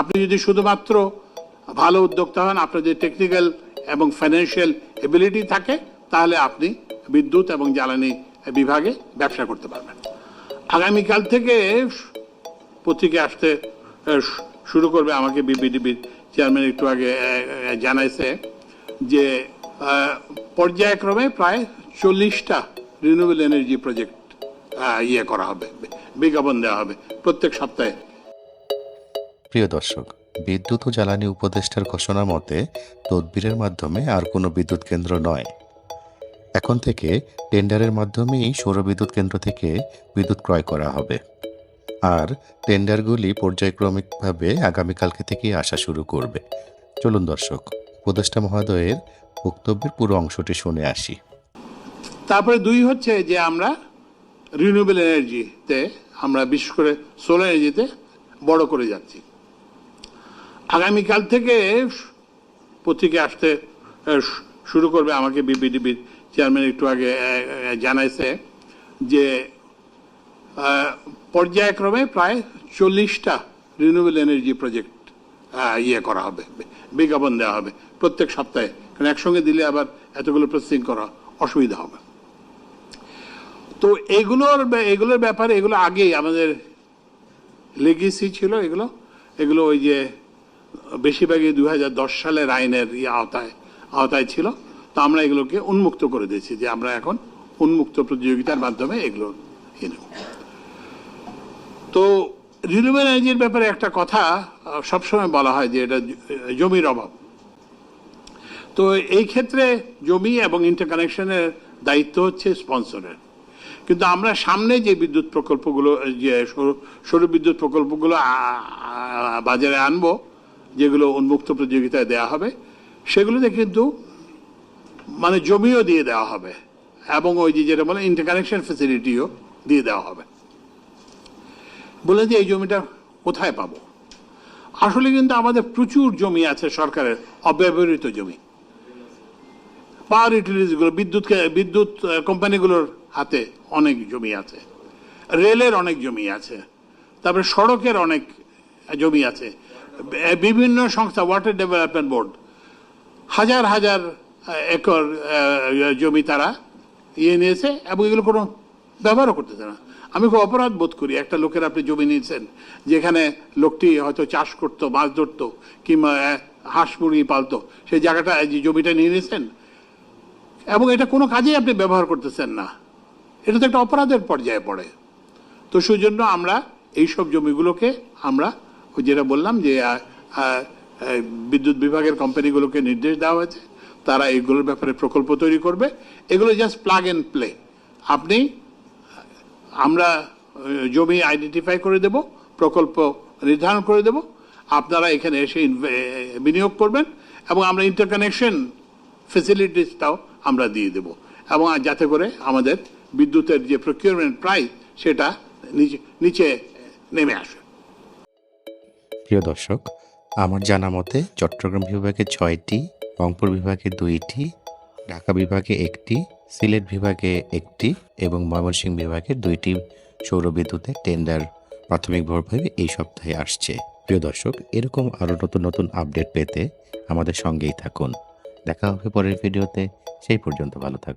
আপনি যদি শুধুমাত্র ভালো উদ্যোক্তা হন, আপনার যদি টেকনিক্যাল এবং ফাইন্যান্সিয়াল এবিলিটি থাকে, তাহলে আপনি বিদ্যুৎ এবং জ্বালানি বিভাগে ব্যবসা করতে পারবেন। আগামীকাল থেকে পত্রিকা আসতে শুরু করবে আমাকে বিবিডিবির চেয়ারম্যান একটু আগে জানাইছে যে পর্যায়ক্রমে প্রায় চল্লিশটা রিনিউয়েবল এনার্জি প্রজেক্ট ইয়ে করা হবে, বিজ্ঞাপন দেওয়া হবে প্রত্যেক সপ্তাহে। প্রিয় দর্শক, বিদ্যুৎ ও জ্বালানি উপদেষ্টার ঘোষণা মতে তদবিরের মাধ্যমে আর কোনো বিদ্যুৎ কেন্দ্র নয়। এখন থেকে টেন্ডারের মাধ্যমেই সৌর বিদ্যুৎ কেন্দ্র থেকে বিদ্যুৎ ক্রয় করা হবে। আর টেন্ডারগুলি পর্যায়ক্রমিকভাবে আগামীকালকে থেকেই আসা শুরু করবে। চলুন দর্শক, উপদেষ্টা মহোদয়ের বক্তব্যের পুরো অংশটি শুনে আসি। তারপরে দুই হচ্ছে যে আমরা রিনিউয়েবল এনার্জিতে আমরা বিশেষ করে সোলার এনার্জিতে বড় করে যাচ্ছি। আগামীকাল থেকে পত্রিকা আসতে শুরু করবে আমাকে বিবিডিবির চেয়ারম্যান একটু আগে জানাইছে যে পর্যায়ক্রমে প্রায় চল্লিশটা রিনিউয়েবল এনার্জি প্রজেক্ট ইয়ে করা হবে, বিজ্ঞাপন দেওয়া হবে প্রত্যেক সপ্তাহে। কারণ একসঙ্গে দিলে আবার এতগুলো প্রসেসিং করা অসুবিধা হবে। তো এগুলোর এগুলোর ব্যাপারে, এগুলো আগেই আমাদের লেগেসি ছিল এগুলো। এগুলো ওই যে বেশিরভাগই দু হাজার দশ সালের আইনের আওতায় আওতায় ছিল। তো আমরা এগুলোকে উন্মুক্ত করে দিয়েছি যে আমরা এখন উন্মুক্ত প্রতিযোগিতার মাধ্যমে এগুলো তো রিনিউয়েবল এনার্জির ব্যাপারে একটা কথা সবসময় বলা হয় যে এটা জমির অভাব। তো এই ক্ষেত্রে জমি এবং ইন্টারকানেকশনের দায়িত্ব হচ্ছে স্পন্সরের কিন্তু আমরা সামনে যে বিদ্যুৎ প্রকল্পগুলো, যে সৌর- বিদ্যুৎ প্রকল্পগুলো বাজারে আনব যেগুলো উন্মুক্ত প্রতিযোগিতায় দেওয়া হবে, সেগুলোতে কিন্তু মানে জমিও দিয়ে দেওয়া হবে, এবং ওই যে যেটা বলে ইন্টারকানেকশন ফেসিলিটিও দিয়ে দেওয়া হবে। বলে যে এই জমিটা কোথায় পাবো? আসলে কিন্তু আমাদের প্রচুর জমি আছে সরকারের, অব্যবহৃত জমি। পাওয়ার ইউটিলিটিসগুলো বিদ্যুৎ বিদ্যুৎ কোম্পানিগুলোর হাতে অনেক জমি আছে। রেলের অনেক জমি আছে। তারপরে সড়কের অনেক জমি আছে। বিভিন্ন সংস্থা ওয়াটার ডেভেলপমেন্ট বোর্ড হাজার হাজার একর জমি তারা ইয়ে নিয়েছে এবং এগুলো কোনো ব্যবহারও করতেছে না। আমি খুব অপরাধ বোধ করি, একটা লোকের আপনি জমি নিয়েছেন, যেখানে লোকটি হয়তো চাষ করতো, মাছ ধরতো, কিংবা হাঁস মুরগি পালতো, সেই জায়গাটা যে জমিটা নিয়ে নিয়েছেন, এবং এটা কোনো কাজেই আপনি ব্যবহার করতেছেন না। এটা তো একটা অপরাধের পর্যায়ে পড়ে। তো সেই জন্য আমরা এইসব জমিগুলোকে আমরা যেটা বললাম যে বিদ্যুৎ বিভাগের কোম্পানিগুলোকে নির্দেশ দেওয়া হয়েছে। তারা এইগুলোর ব্যাপারে প্রকল্প তৈরি করবে। এগুলো জাস্ট প্লাগ অ্যান্ড প্লে আপনি, আমরা জমি আইডেন্টিফাই করে দেব, প্রকল্প নির্ধারণ করে দেব। আপনারা এখানে এসে বিনিয়োগ করবেন এবং আমরা ইন্টারকানেকশন ফেসিলিটিসটাও আমরা দিয়ে দেব। এবং যাতে করে আমাদের বিদ্যুতের যে প্রকিউরমেন্ট প্রাইস সেটা নিচে নিচে নেমে আসে। প্রিয় দর্শক, আমার জানা মতে চট্টগ্রাম বিভাগে ছয়টি, রংপুর বিভাগে দুইটি, ঢাকা বিভাগে একটি, সিলেট বিভাগে একটি এবং ময়মনসিংহ বিভাগে দুইটি সৌর বিদ্যুতের টেন্ডার প্রাথমিকভাবে এই সপ্তাহে আসছে। প্রিয় দর্শক, এরকম আরও নতুন নতুন আপডেট পেতে আমাদের সঙ্গেই থাকুন। দেখা হবে পরের ভিডিওতে সেই পর্যন্ত ভালো থাকুন।